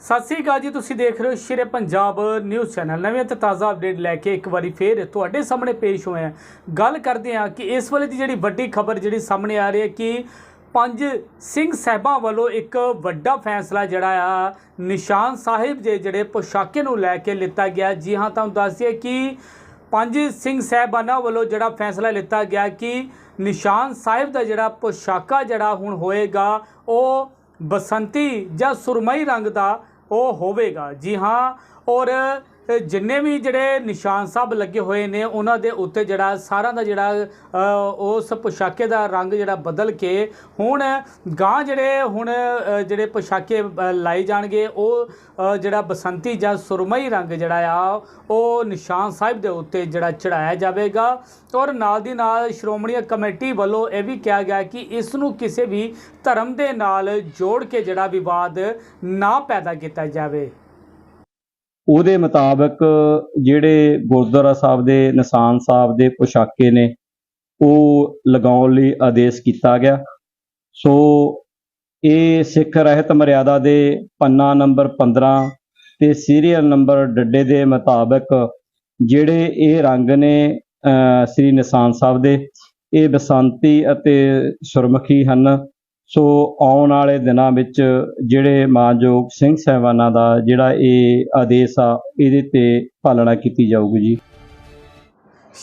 ਸਤਿ ਸ੍ਰੀ ਅਕਾਲ ਜੀ, ਤੁਸੀਂ ਦੇਖ ਰਹੇ ਹੋ ਸ਼ੇਰੇ ਪੰਜਾਬ ਨਿਊਜ਼ ਚੈਨਲ। ਨਵੇਂ ਤੇ ਤਾਜ਼ਾ ਅਪਡੇਟ ਲੈ ਕੇ ਇੱਕ ਵਾਰੀ ਫੇਰ ਤੁਹਾਡੇ ਸਾਹਮਣੇ ਪੇਸ਼ ਹੋਏ ਹਾਂ। ਗੱਲ ਕਰਦੇ ਹਾਂ ਕਿ ਇਸ ਵੇਲੇ ਦੀ ਜਿਹੜੀ ਵੱਡੀ ਖਬਰ ਜਿਹੜੀ ਸਾਹਮਣੇ ਆ ਰਹੀ ਹੈ ਕਿ ਪੰਜ ਸਿੰਘ ਸਾਹਿਬਾਂ ਵੱਲੋਂ ਇੱਕ ਵੱਡਾ ਫੈਸਲਾ ਜਿਹੜਾ ਆ, ਨਿਸ਼ਾਨ ਸਾਹਿਬ ਦੇ ਜਿਹੜੇ ਪੋਸ਼ਾਕੇ ਨੂੰ ਲੈ ਕੇ ਲਿੱਤਾ ਗਿਆ। ਜੀ ਹਾਂ, ਤੁਹਾਨੂੰ ਦੱਸ ਦਈਏ ਕਿ ਪੰਜ ਸਿੰਘ ਸਾਹਿਬਾਨਾਂ ਵੱਲੋਂ ਜਿਹੜਾ ਫੈਸਲਾ ਲਿੱਤਾ ਗਿਆ ਕਿ ਨਿਸ਼ਾਨ ਸਾਹਿਬ ਦਾ ਜਿਹੜਾ ਪੋਸ਼ਾਕਾ ਜਿਹੜਾ ਹੁਣ ਹੋਏਗਾ, ਉਹ ਬਸੰਤੀ ਜਾਂ ਸੁਰਮਈ ਰੰਗ ਦਾ ਉਹ ਹੋਵੇਗਾ। ਜੀ ਹਾਂ ਔਰ ਜਿੰਨੇ ਵੀ ਜਿਹੜੇ ਨਿਸ਼ਾਨ ਸਾਹਿਬ ਲੱਗੇ ਹੋਏ ਨੇ, ਉਹਨਾਂ ਦੇ ਉੱਤੇ ਜਿਹੜਾ ਸਾਰਿਆਂ ਦਾ ਜਿਹੜਾ ਉਸ ਪੋਸ਼ਾਕੇ ਦਾ ਰੰਗ ਜਿਹੜਾ ਬਦਲ ਕੇ ਹੁਣ ਗਾਂ ਜਿਹੜੇ, ਹੁਣ ਜਿਹੜੇ ਪੋਸ਼ਾਕੇ ਲਾਏ ਜਾਣਗੇ, ਉਹ ਜਿਹੜਾ ਬਸੰਤੀ ਜਾਂ ਸੁਰਮਈ ਰੰਗ ਜਿਹੜਾ ਆ, ਉਹ ਨਿਸ਼ਾਨ ਸਾਹਿਬ ਦੇ ਉੱਤੇ ਜਿਹੜਾ ਚੜਾਇਆ ਜਾਵੇਗਾ। ਔਰ ਨਾਲ ਦੀ ਨਾਲ ਸ਼੍ਰੋਮਣੀ ਕਮੇਟੀ ਵੱਲੋਂ ਇਹ ਵੀ ਕਿਹਾ ਗਿਆ ਕਿ ਇਸ ਨੂੰ ਕਿਸੇ ਵੀ ਧਰਮ ਦੇ ਨਾਲ ਜੋੜ ਕੇ ਜਿਹੜਾ ਵਿਵਾਦ ਨਾ ਪੈਦਾ ਕੀਤਾ ਜਾਵੇ। ਉਹਦੇ ਮੁਤਾਬਕ ਜਿਹੜੇ ਗੁਰਦੁਆਰਾ ਸਾਹਿਬ ਦੇ, ਨਿਸ਼ਾਨ ਸਾਹਿਬ ਦੇ ਪੁਸ਼ਾਕੇ ਨੇ, ਉਹ ਲਗਾਉਣ ਲਈ ਆਦੇਸ਼ ਕੀਤਾ ਗਿਆ। ਸੋ ਇਹ ਸਿੱਖ ਰਹਿਤ ਮਰਿਆਦਾ ਦੇ ਪੰਨਾ ਨੰਬਰ 15 ਤੇ ਸੀਰੀਅਲ ਨੰਬਰ ਡੱਡੇ ਦੇ ਮੁਤਾਬਕ ਜਿਹੜੇ ਇਹ ਰੰਗ ਨੇ ਸ੍ਰੀ ਨਿਸ਼ਾਨ ਸਾਹਿਬ ਦੇ, ਇਹ ਬਸੰਤੀ ਅਤੇ ਸੁਰਮਖੀ ਹਨ। ਸੋ ਆਉਣ ਵਾਲੇ ਦਿਨਾਂ ਵਿੱਚ ਜਿਹੜੇ ਮਾਨਯੋਗ ਸਿੰਘ ਸਾਹਿਬਾਨਾਂ ਦਾ ਜਿਹੜਾ ਇਹ ਆਦੇਸ਼ ਆ, ਇਹਦੇ ਤੇ ਪਾਲਣਾ ਕੀਤੀ ਜਾਊਗੀ ਜੀ।